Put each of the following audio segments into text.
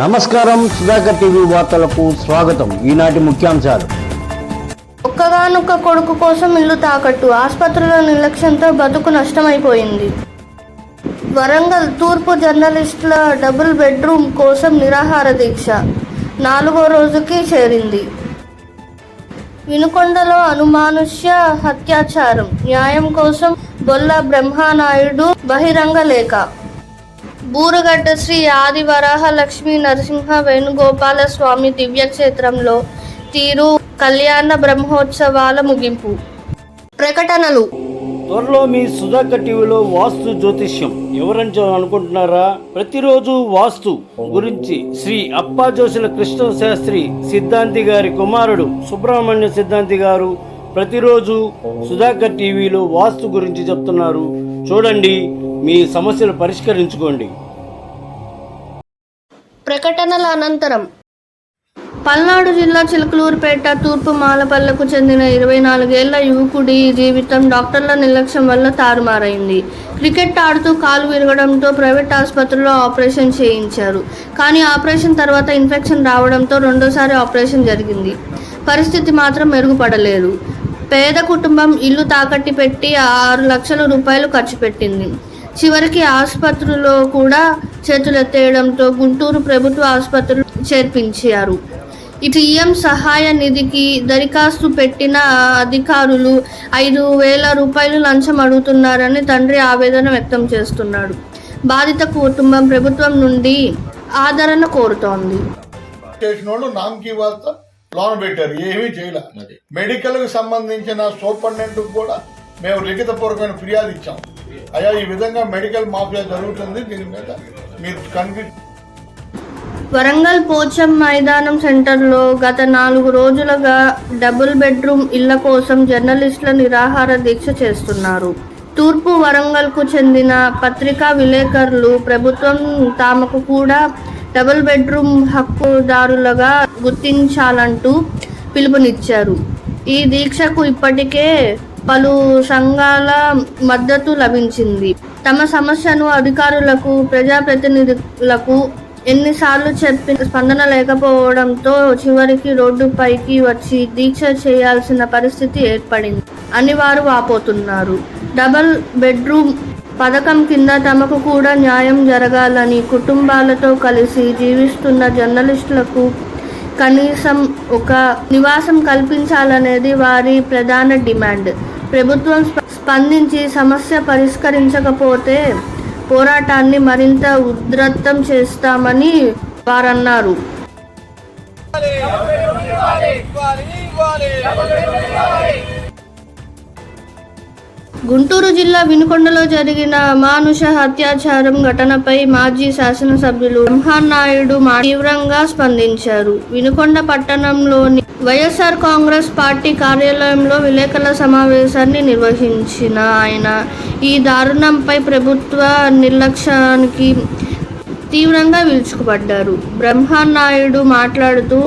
నమస్కారం సుధాకర్ టీవీ వార్తలకు స్వాగతం. ఈనాటి ముఖ్యాంశాలు. ఒక్కగానొక్క కొడుకు కోసం ఇల్లు తాకట్టు ఆసుపత్రిలో నిర్లక్ష్యంతో బతుకు నష్టమైపోయింది. వరంగల్ తూర్పు జర్నలిస్టుల డబుల్ బెడ్రూమ్ కోసం నిరాహార దీక్ష నాలుగో రోజుకి చేరింది. వినుకొండలో అనుమానుష్య హత్యాచారం న్యాయం కోసం బొల్ల బ్రహ్మానాయుడు బహిరంగ లేఖ. బూరగడ్డ శ్రీ ఆది వరాహ లక్ష్మీ నరసింహ వేణుగోపాల స్వామి దివ్యక్షేత్రంలో తీరు కళ్యాణ బ్రహ్మోత్సవాల ముగింపు. ప్రకటనలు. త్వరలో మీ సుధాకర్ టీవీలో వాస్తు జ్యోతిష్యం. ఎవరని అనుకుంటున్నారా? ప్రతిరోజు వాస్తు గురించి శ్రీ అప్పా జోషుల కృష్ణ శాస్త్రి సిద్ధాంతి గారి కుమారుడు సుబ్రహ్మణ్య సిద్ధాంతి గారు ప్రతిరోజు సుధాకర్ టీవీలో వాస్తు గురించి చెప్తున్నారు. చూడండి మీ సమస్యలు పరిష్కరించుకోండి. ప్రకటనల అనంతరం పల్నాడు జిల్లా చిలకలూరుపేట తూర్పు మాలపల్లెకు చెందిన ఇరవై నాలుగేళ్ళ యువకుడి జీవితం డాక్టర్ల నిర్లక్ష్యం వల్ల తారుమారైంది. క్రికెట్ ఆడుతూ కాలు విరగడంతో ప్రైవేట్ ఆసుపత్రిలో ఆపరేషన్ చేయించారు. కానీ ఆపరేషన్ తర్వాత ఇన్ఫెక్షన్ రావడంతో రెండోసారి ఆపరేషన్ జరిగింది. పరిస్థితి మాత్రం మెరుగుపడలేదు. పేద కుటుంబం ఇల్లు తాకట్టు పెట్టి ఆరు లక్షల రూపాయలు ఖర్చు పెట్టింది. చివరికి ఆసుపత్రిలో కూడా చేతులెత్తేయడంతో గుంటూరు ప్రభుత్వ ఆసుపత్రిలో చేర్పించారు. ఈ సీఎం సహాయ నిధికి దరఖాస్తు పెట్టిన అధికారులు ఐదు వేల రూపాయలు లంచం అడుగుతున్నారని తండ్రి ఆవేదన వ్యక్తం చేస్తున్నాడు. బాధిత కుటుంబం ప్రభుత్వం నుండి ఆదరణ కోరుతోంది. లోన్ పెట్టారు ఏమీ చేయలే. మెడికల్కు సంబంధించిన సూపరింటెండెంట్ కూడా మేము లిఖితపూర్వకమైన ఫిర్యాదు ఇచ్చాం. అయ్యా ఈ విధంగా మెడికల్ మాఫియా జరుగుతుంది దీని మీద మీరు కన్వి వరంగల్ పోచం మైదానం సెంటర్లో గత నాలుగు రోజులుగా డబుల్ బెడ్రూమ్ ఇళ్ళ కోసం జర్నలిస్టుల నిరాహార దీక్ష చేస్తున్నారు. తూర్పు వరంగల్కు చెందిన పత్రికా విలేకరులు ప్రభుత్వం తామకు కూడా డబుల్ బెడ్రూమ్ హక్కుదారులుగా గుర్తించాలంటూ పిలుపునిచ్చారు. ఈ దీక్షకు ఇప్పటికే పలు సంఘాల మద్దతు లభించింది. తమ సమస్యను అధికారులకు ప్రజాప్రతినిధులకు ఎన్నిసార్లు చెప్పిన స్పందన లేకపోవడంతో చివరికి రోడ్డుపైకి వచ్చి దీక్ష చేయాల్సిన పరిస్థితి ఏర్పడింది. అని వారు వాపోతున్నారు. డబల్ బెడ్రూమ్ పథకం కింద తమకు కూడా న్యాయం జరగాలని కుటుంబాలతో కలిసి జీవిస్తున్న జర్నలిస్టులకు కనీసం ఒక నివాసం కల్పించాలనేది వారి ప్రధాన డిమాండ్. ప్రభుత్వం స్పందించి సమస్య పరిష్కరించకపోతే పోరాటాన్ని మరింత ఉధృతం చేస్తామని వారన్నారు. గుంటూరు జిల్లా వినుకొండలో జరిగిన అమానుష అత్యాచారం ఘటనపై మాజీ శాసనసభ్యులు బ్రహ్మానాయుడు తీవ్రంగా స్పందించారు. వినుకొండ పట్టణంలోని వైఎస్ఆర్ కాంగ్రెస్ పార్టీ కార్యాలయంలో విలేకరుల సమావేశాన్ని నిర్వహించిన ఆయన ఈ దారుణంపై ప్రభుత్వ నిర్లక్ష్యానికి తీవ్రంగా విరుచుకుపడ్డారు. బ్రహ్మానాయుడు మాట్లాడుతూ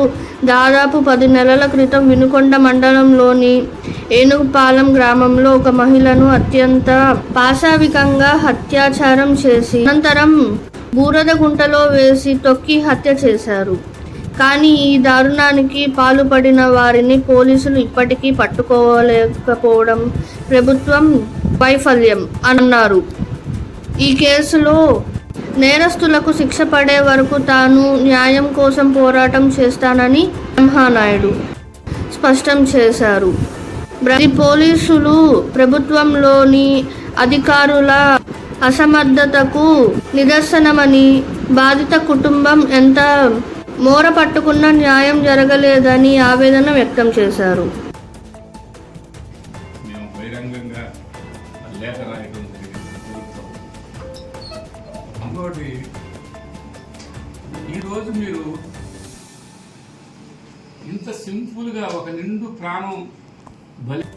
దాదాపు పది నెలల క్రితం వినుకొండ మండలంలోని ఏనుగుపాలెం గ్రామంలో ఒక మహిళను అత్యంత పాశావికంగా హత్యాచారం చేసి అనంతరం బూరద గుంటలో వేసి తొక్కి హత్య చేశారు. కానీ ఈ దారుణానికి పాల్పడిన వారిని పోలీసులు ఇప్పటికీ పట్టుకోలేకపోవడం ప్రభుత్వం వైఫల్యం అన్నారు. ఈ కేసులో నేరస్తులకు శిక్ష పడే వరకు తాను న్యాయం కోసం పోరాటం చేస్తానని బ్రహ్మానాయుడు స్పష్టం చేశారు. ప్రతి పోలీసులు ప్రభుత్వంలోని అధికారుల అసమర్థతకు నిదర్శనమని బాధిత కుటుంబం ఎంత మోర పట్టుకున్న న్యాయం జరగలేదని ఆవేదన వ్యక్తం చేశారు. ఇంకోటి ఈరోజు మీరు ఇంత సింపుల్గా ఒక నిండు ప్రాణం Valeu.